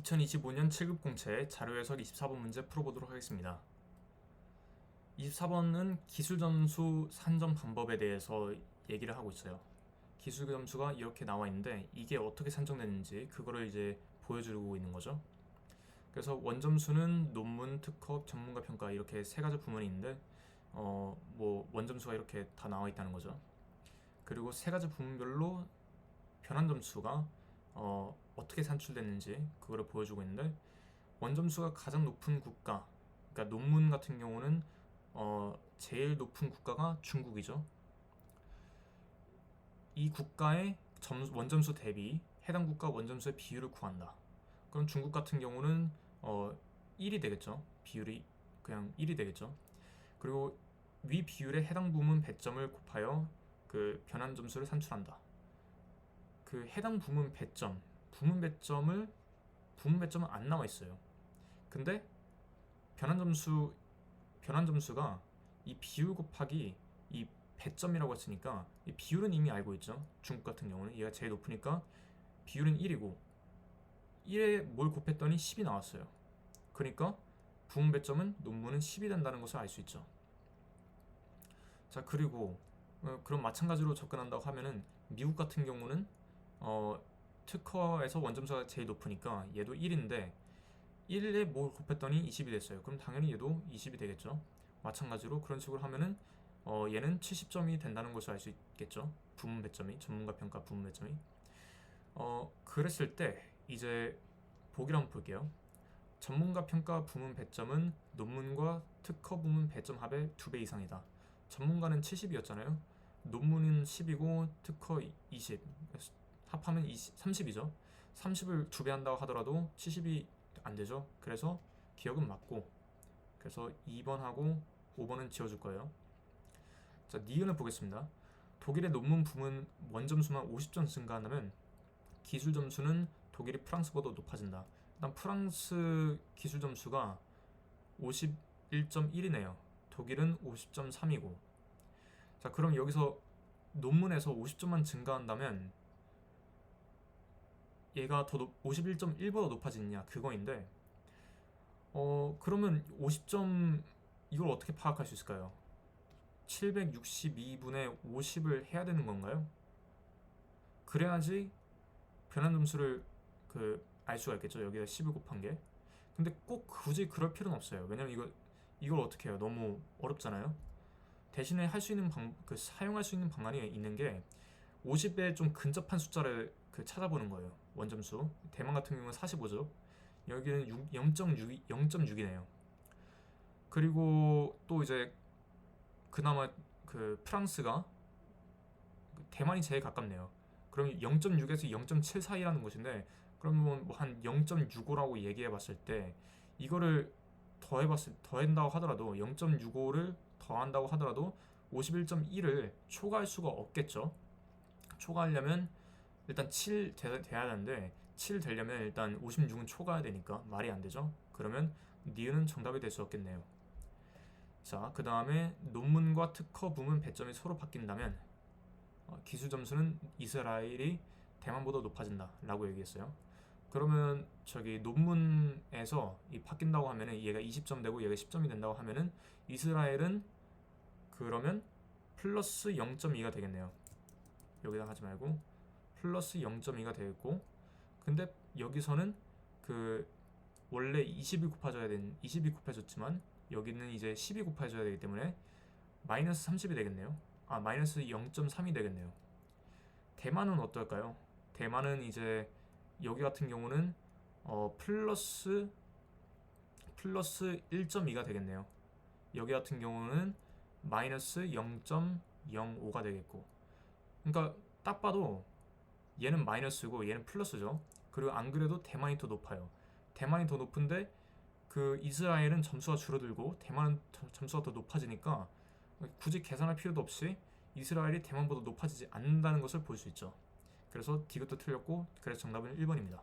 2025년 7급 공채 자료 해석 24번 문제 풀어보도록 하겠습니다. 24번은 기술 점수 산정 방법에 대해서 얘기를 하고 있어요. 기술 점수가 이렇게 나와 있는데 이게 어떻게 산정되는지 그거를 이제 보여주고 있는 거죠. 그래서 원점수는 논문, 특허, 전문가 평가 이렇게 세 가지 부문이 있는데 어 뭐 원점수가 이렇게 다 나와 있다는 거죠. 그리고 세 가지 부문별로 변환 점수가 어, 어떻게 산출됐는지 그거를 보여주고 있는데 원점수가 가장 높은 국가, 그러니까 논문 같은 경우는 어, 제일 높은 국가가 중국이죠. 이 국가의 점수, 원점수 대비 해당 국가 원점수의 비율을 구한다. 그럼 중국 같은 경우는 어, 1이 되겠죠. 비율이 그냥 1이 되겠죠. 그리고 위 비율에 해당 부문 배점을 곱하여 그 변환 점수를 산출한다. 그 해당 부문 배점, 부문 배점을 부문 배점은 안 나와 있어요. 근데 변환 점수 변환 점수가 이 비율 곱하기 이 배점이라고 했으니까 이 비율은 이미 알고 있죠. 중국 같은 경우는 얘가 제일 높으니까 비율은 1이고 1에 뭘 곱했더니 10이 나왔어요. 그러니까 부문 배점은 논문은 10이 된다는 것을 알 수 있죠. 자 그리고 어, 그럼 마찬가지로 접근한다고 하면은 미국 같은 경우는 어, 특허에서 원점수가 제일 높으니까 얘도 1인데 1에 뭘 곱했더니 20이 됐어요. 그럼 당연히 얘도 20이 되겠죠. 마찬가지로 그런 식으로 하면은 어, 얘는 70점이 된다는 것을 알 수 있겠죠. 부문 배점이 전문가 평가 부문 배점이 어, 그랬을 때 이제 보기를 한번 볼게요. 전문가 평가 부문 배점은 논문과 특허 부문 배점 합의 2배 이상이다. 전문가는 70이었잖아요. 논문은 10이고 특허 20. 합하면 20, 30이죠. 30을 두 배 한다고 하더라도 70이 안 되죠. 그래서 기억은 맞고 그래서 2번하고 5번은 지워줄 거예요. 자, 니은을 보겠습니다. 독일의 논문 부문 원점수만 50점 증가한다면 기술 점수는 독일이 프랑스보다 높아진다. 일단 프랑스 기술 점수가 51.1이네요. 독일은 50.3이고. 자, 그럼 여기서 논문에서 50점만 증가한다면 얘가 더 높, 51.1보다 높아지느냐 그거인데 어 그러면 50점 이걸 어떻게 파악할 수 있을까요? 762분의 50을 해야 되는 건가요? 그래야지 변환 점수를 그 알 수가 있겠죠. 여기다 10을 곱한 게. 근데 꼭 굳이 그럴 필요는 없어요. 왜냐면 이거 이걸 어떻게 해요? 너무 어렵잖아요. 대신에 할 수 있는 방, 그 사용할 수 있는 방안이 있는 게 50에 좀 근접한 숫자를 그 찾아보는 거예요. 원점수. 대만 같은 경우는 45죠. 여기는 0.6 0.6이네요. 그리고 또 이제 그나마 그 프랑스가 그 대만이 제일 가깝네요. 그럼 0.6에서 0.7 사이라는 것인데 그러면 뭐 한 0.65라고 얘기해 봤을 때 이거를 더해 봤을 더한다고 하더라도 0.65를 더한다고 하더라도 51.1을 초과할 수가 없겠죠. 초과하려면 일단 7 돼, 돼야 되는데 7 되려면 일단 56은 초과해야 되니까 말이 안 되죠. 그러면 니은은 정답이 될 수 없겠네요. 자, 그 다음에 논문과 특허 부문 배점이 서로 바뀐다면 어, 기술 점수는 이스라엘이 대만보다 높아진다 라고 얘기했어요. 그러면 저기 논문에서 이 바뀐다고 하면은 얘가 20점 되고 얘가 10점이 된다고 하면은 이스라엘은 그러면 플러스 0.2가 되겠네요. 여기다 하지 말고 플러스 0.2가 되겠고 근데 여기서는 그 원래 20이 곱해져야 되는 20이 곱해졌지만 여기는 이제 10이 곱해져야 되기 때문에 마이너스 30이 되겠네요. 아 마이너스 0.3이 되겠네요. 대만은 어떨까요? 대만은 이제 여기 같은 경우는 어 플러스 플러스 1.2가 되겠네요. 여기 같은 경우는 마이너스 0.05가 되겠고 그러니까 딱 봐도 얘는 마이너스고 얘는 플러스죠. 그리고 안 그래도 대만이 더 높아요. 대만이 더 높은데 그 이스라엘은 점수가 줄어들고 대만은 점수가 더 높아지니까 굳이 계산할 필요도 없이 이스라엘이 대만보다 높아지지 않는다는 것을 볼 수 있죠. 그래서 디귿도 틀렸고 그래서 정답은 1번입니다.